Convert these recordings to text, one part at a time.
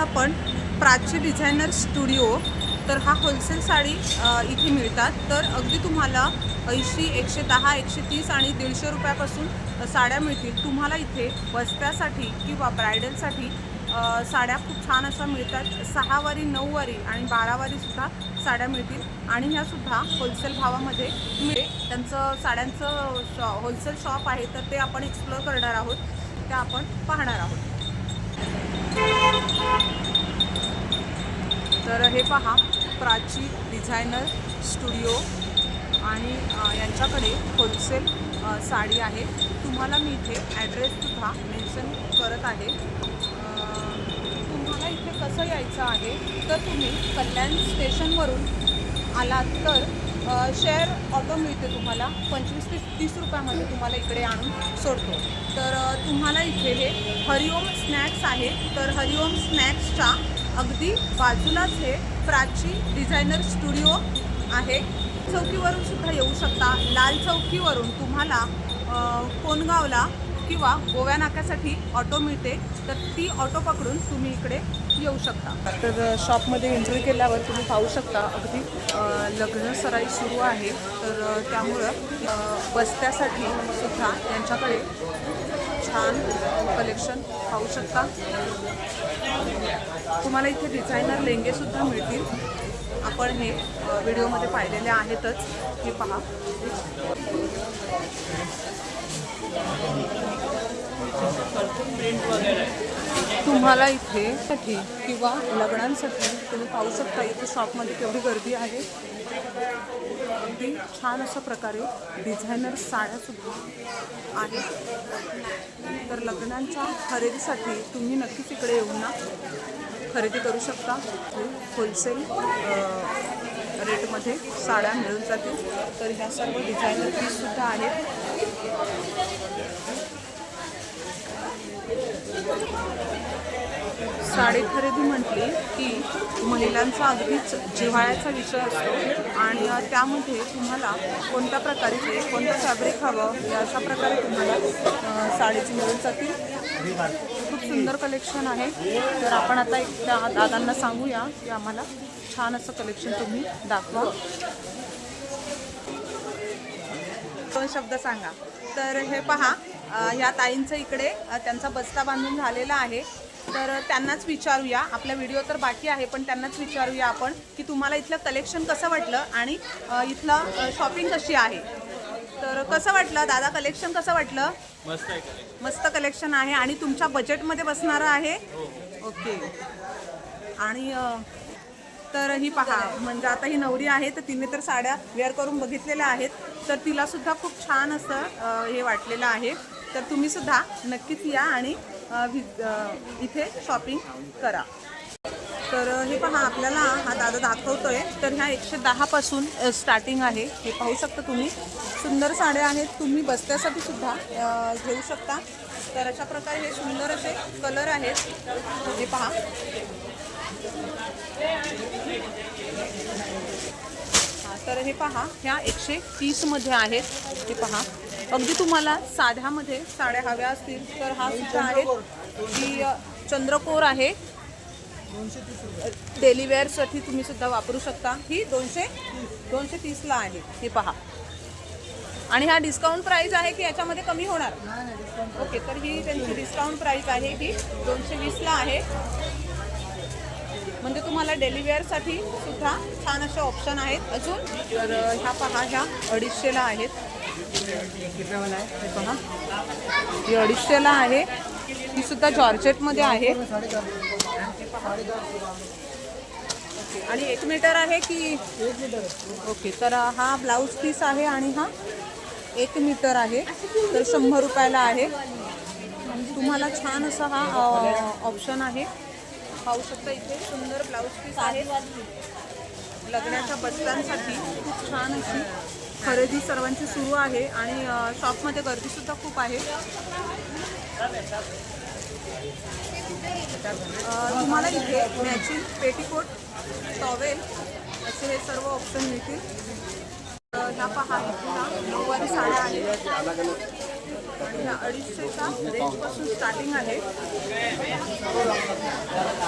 आपण Prachi designer studio तर हा होलसेल साडी इथे मिळतात. तर अगदी तुम्हाला ऐंशी एकशे दहा एकशे तीस आणि दीडशे रुपयापासून साड्या मिळतील. तुम्हाला इथे बस्त्यासाठी किंवा ब्रायडलसाठी साड्या खूप छान अशा मिळतात. सहावारी नऊवारी आणि बारावारीसुद्धा साड्या मिळतील. आणि ह्यासुद्धा होलसेल भावामध्ये मिळेल. त्यांचं साड्यांचं शॉ होलसेल शॉप आहे तर ते आपण एक्सप्लोअर करणार आहोत. त्या आपण पाहणार आहोत. तर हे पहा प्राची डिझायनर स्टुडिओ आणि यांच्याकडे होलसेल साडी आहे. तुम्हाला मी इथे ॲड्रेससुद्धा मेन्शन करत आहे. तुम्हाला इथे कसं यायचं आहे? तर तुम्ही कल्याण स्टेशनवरून आलात तर शेअर ऑटो मिळते तुम्हाला. पंचवीस ते तीस रुपयामध्ये तुम्हाला इकडे आणून सोडतो. तर तुम्हाला इथे हे हरिओम स्नॅक्स आहे. तर हरिओम स्नॅक्सच्या अगदी बाजूलाच हे प्राची डिझायनर स्टुडिओ आहे. चौकीवरून सुद्धा येऊ शकता. लाल चौकीवरून तुम्हाला कोणगावला किंवा गोव्या नाक्यासाठी ऑटो मिळते तर ती ऑटो पकडून तुम्ही इकडे येऊ शकता. तर शॉपमध्ये एंट्री केल्यावर तुम्ही पाहू शकता अगदी लग्न सराई सुरू आहे. तर त्यामुळं बसत्यासाठी सुद्धा यांच्याकडे छान कलेक्शन पाहू शकता. तुम्हाला इथे डिझायनर लेंगेसुद्धा मिळतील. आपण हे व्हिडिओमध्ये पाहिलेले आहेतच. हे पहा. तुम्हाला इथे साठी किंवा लग्नांसाठी तुम्ही पाहू शकता इथे शॉपमध्ये केवढी गर्दी आहे. अगदी छान अशा प्रकारे डिझायनर साड्यासुद्धा आहेत. तर लग्नांच्या खरेदीसाठी तुम्ही नक्कीच इकडे येऊन ना खरेदी करू शकता. होलसेल रेटमध्ये साड्या मिळून जातील. तर ह्या सर्व डिझायनर पीससुद्धा आहेत. साडी खरेदी म्हटली की महिलांचा अगदीच जिव्हाळ्याचा विषय असतो. आणि त्यामध्ये तुम्हाला कोणत्या प्रकारचे कोणतं फॅब्रिक हवं अशा प्रकारे तुम्हाला साडीची मिळून जातील. खूप सुंदर कलेक्शन आहे. तर आपण आता एक त्या दादांना सांगूया की आम्हाला छान असं कलेक्शन तुम्ही दाखवा. दोन शब्द सांगा. तर हे पहा या ताईंचं इकडे त्यांचा बस्ता बांधून झालेला आहे. तर त्यांनाच विचारूया. आपला व्हिडिओ तर बाकी आहे पण त्यांनाच विचारूया आपण की तुम्हाला इथलं कलेक्शन कसं वाटलं आणि इथलं शॉपिंग कशी आहे? तर कसं वाटलं? दादा कलेक्शन कसं वाटलं? मस्त मस्त कलेक्शन आहे आणि तुमच्या बजेटमध्ये बसणारं आहे? ओके. आणि तर ही पहा म्हणजे आता ही नवरी आहे तर तिने तर साड्या वेअर करून बघितलेल्या आहेत. तर तिला सुद्धा खूप छान असं हे वाटलेलं आहे. तर तुम्ही सुद्धा नक्कीच या आणि अ, इथे शॉपिंग करा. तर हे पहा आपल्याला हा दादा दाखवतोय. तर ह्या एकशे दहापासून स्टार्टिंग आहे. हे पाहू शकता तुम्ही. सुंदर साड्या आहेत. तुम्ही बसण्यासाठी सुद्धा घेऊ शकता. तर अशा प्रकारे हे सुंदर असे कलर आहेत. हे पहा. तर हे पहा ह्या एकशे तीसमध्ये आहेत. हे पहा. अगदी तुम्हाला साध्यामध्ये साड्या हव्या असतील तर हा सुद्धा आहे. ही चंद्रकोर आहे. डेलीवेअरसाठी तुम्ही सुद्धा वापरू शकता. ही दोनशे दोनशे तीसला आहे. हे पहा. आणि हा डिस्काउंट प्राईस आहे की याच्यामध्ये कमी होणार? ओके तर ही त्यांची डिस्काउंट प्राईस आहे. ही दोनशे वीसला आहे. म्हणजे तुम्हाला डेली वेअरसाठी सुद्धा छान असे ऑप्शन आहेत. अजून तर ह्या पहा ह्या अडीचशेला आहेत. हे ही अडीचशेला आहे. ही सुद्धा जॉर्जेटमध्ये आहे. आणि एक मीटर आहे की ओके तर हा ब्लाऊज पीस आहे आणि हा एक मीटर आहे. तर शंभर रुपयाला आहे. तुम्हाला छान असा हा ऑप्शन आहे. पाहू शकता इथे सुंदर ब्लाऊज पीस आहे. लग्नाच्या बस्त्यांसाठी खूप छान अशी खरेदी सर्वांची सुरू आहे आणि शॉपमध्ये गर्दीसुद्धा खूप आहे. तुम्हाला इथे मॅचिंग पेटीकोट टॉवेल असे हे सर्व ऑप्शन मिळतील. ह्या पहा नऊवारी साड्या आहेत. आणि ह्या अडीचशेचा रेंजपासून स्टार्टिंग आहे.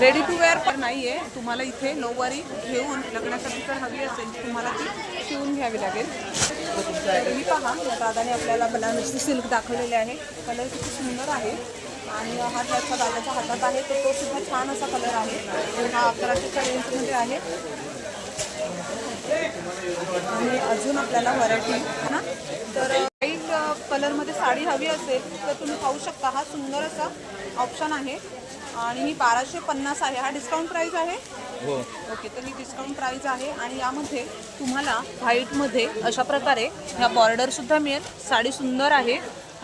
रेडी टू वेअर पण नाही आहे तुम्हाला इथे नऊवारी घेऊन लग्नासाठी जर हवी असेल. तुम्हाला ती शिवून घ्यावी लागेल. तुम्ही ही पहा या दादाने आपल्याला बनारसी सिल्क दाखवलेले आहे. कलर किती सुंदर आहे. आणि हा ज्याचा दादाच्या हातात आहे. तर तो सुद्धा छान असा कलर आहे. हा अकराशेच्या रेंजमध्ये आहे. आणि अजून आपल्याला व्हरायटी ना? तर कलरमध्ये साडी हवी असेल तर तुम्ही पाहू शकता. हा सुंदर असा ऑप्शन आहे. आणि ही बाराशे पन्नास आहे. हा डिस्काउंट प्राईस आहे? हो. ओके तर ही डिस्काउंट प्राईज आहे. आणि यामध्ये तुम्हाला व्हाईटमध्ये अशा प्रकारे ह्या बॉर्डरसुद्धा मिळेल. साडी सुंदर आहे.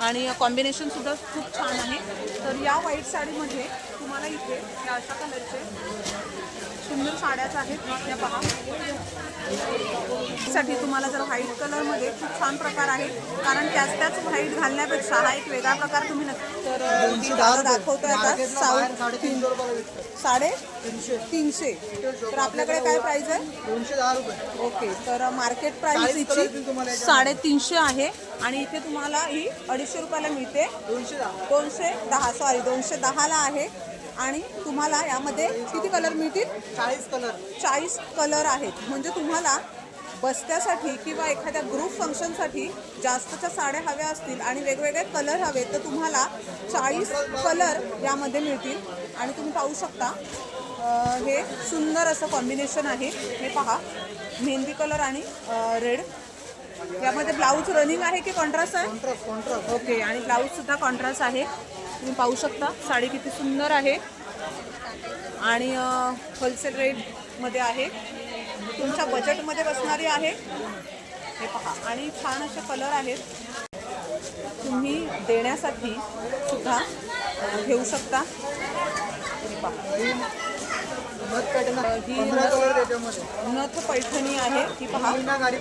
आणि कॉम्बिनेशनसुद्धा खूप छान आहे. तर या व्हाईट साडीमध्ये तुम्हाला इथे या अशा कलरचे सुंदर साड्याच आहेत. या पहा. साठी तुम्हाला जर व्हाईट कलरमध्ये खूप छान प्रकार आहे कारण त्याच त्याच व्हाईट घालण्यापेक्षा हा एक वेगळा प्रकार तुम्ही नक्की तर दाखवतोय आता. साऊथ विकतात. साडे तीनशे. तीनशे. तर आपल्याकडे काय प्राइस आहे? दोनशे दहा रुपये. ओके. तर मार्केट color हिची. साडेतीनशे आहे. आणि इथे तुम्हाला ही अडीचशे रुपयाला मिळते. दोनशे दहा. दोनशे दहा सॉरी दोनशे दहाला आहे. आणि तुम्हाला यामध्ये किती कलर मिळतील? चाळीस कलर. चाळीस कलर आहेत. म्हणजे तुम्हाला बस्त्यासाठी किंवा एखाद्या ग्रुप फंक्शनसाठी जास्तच्या साड्या हव्या असतील आणि वेगवेगळे कलर हवे तर तुम्हाला चाळीस कलर यामध्ये मिळतील. आणि तुम्ही पाहू शकता हे सुंदर असं कॉम्बिनेशन आहे. हे पहा मेहंदी कलर आणि रेड यामध्ये ब्लाऊज रनिंग आहे की कॉन्ट्रास्ट आहे? ओके आणि ब्लाऊजसुद्धा कॉन्ट्रास्ट आहे. तुम्ही पाहू शकता. साडी किती सुंदर आहे. आणि होलसेल रेटमध्ये आहे. तुमच्या बजेटमध्ये बसणारी आहे. हे पहा. आणि छान असे कलर आहेत. तुम्ही देण्यासाठी सुद्धा घेऊ शकता. हे नथ- पैठणी आहे. ही पहा. मीनाकारी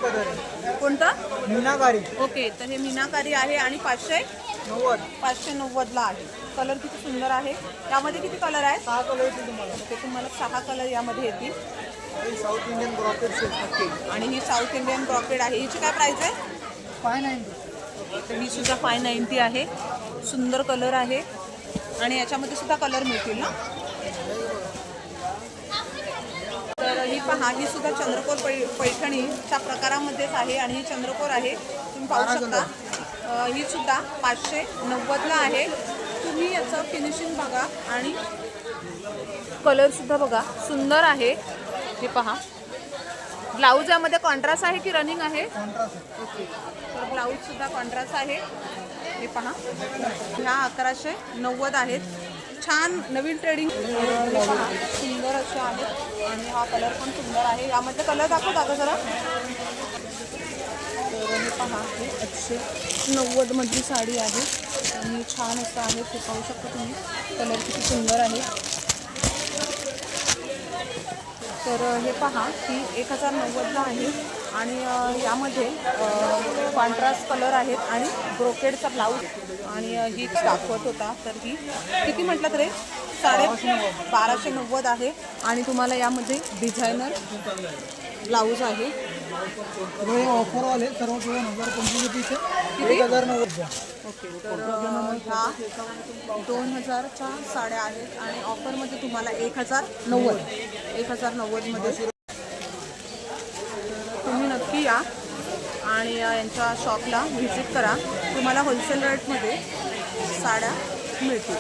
कोणता? मीनाकारी. ओके. तर हे मीनाकारी आहे आणि पाचशे नव्वद. पाचशे नव्वदला आहे. कलर किती सुंदर आहे? यामध्ये किती कलर आहेत? सहा कलर येतील तुम्हाला. ते तुम्हाला सहा कलर यामध्ये येतील. आणि साऊथ इंडियन ब्रॉकेट सिल्क आणि ही साऊथ इंडियन ब्रॉकेड आहे. हिची काय प्राइस आहे? फाय नाईन्टी तर ही सुद्धा फाय नाईन्टी आहे. सुंदर कलर आहे. आणि याच्यामध्ये सुद्धा कलर मिळतील ना? तर ही पहा ही सुद्धा चंद्रकोर पै पैठणीच्या प्रकारामध्येच आहे आणि ही चंद्रकोर आहे. तुम्ही पाहू शकता. ही सुद्धा पाचशे नव्वदला आहे. तुम्ही याचं फिनिशिंग बघा आणि कलरसुद्धा बघा. सुंदर आहे. हे पहा. ब्लाऊज यामध्ये कॉन्ट्रास्ट आहे की रनिंग आहे? आहे. ओके तर ब्लाऊज सुद्धा कॉन्ट्रास्ट आहे. हे पहा. ह्या अकराशे नव्वद आहेत. छान नवीन ट्रेडिंग हे पहा. सुंदर असे आहेत आणि हा कलर पण सुंदर आहे. यामध्ये कलर दाखवता का जरा. तर हे पहा. हे आठशे नव्वदमधली साडी आहे. आणि छान असं आहे ते पाहू शकता तुम्ही. कलर किती सुंदर आहे. तर हे पहा ही एक हजार नव्वदला आहे. आणि यामध्ये कॉन्ट्रास्ट कलर आहेत आणि ब्रोकेडचा ब्लाऊज आणि ही दाखवत होता. तर ही किती म्हटलं तरी? साडे बाराशे नव्वद आहे. आणि तुम्हाला यामध्ये डिझायनर ब्लाऊज आहे. सगळे ऑफरवाले सर्व दोन हजार पंचवीस रुपये एक हजार नव्वद द्या ओके तर ह्या दोन हजारच्या साड्या आहेत आणि ऑफरमध्ये तुम्हाला एक हजार नव्वद. एक हजार नव्वदमध्ये तुम्ही नक्की या आणि यांच्या शॉपला व्हिजिट करा. तुम्हाला होलसेल रेटमध्ये साड्या मिळतील.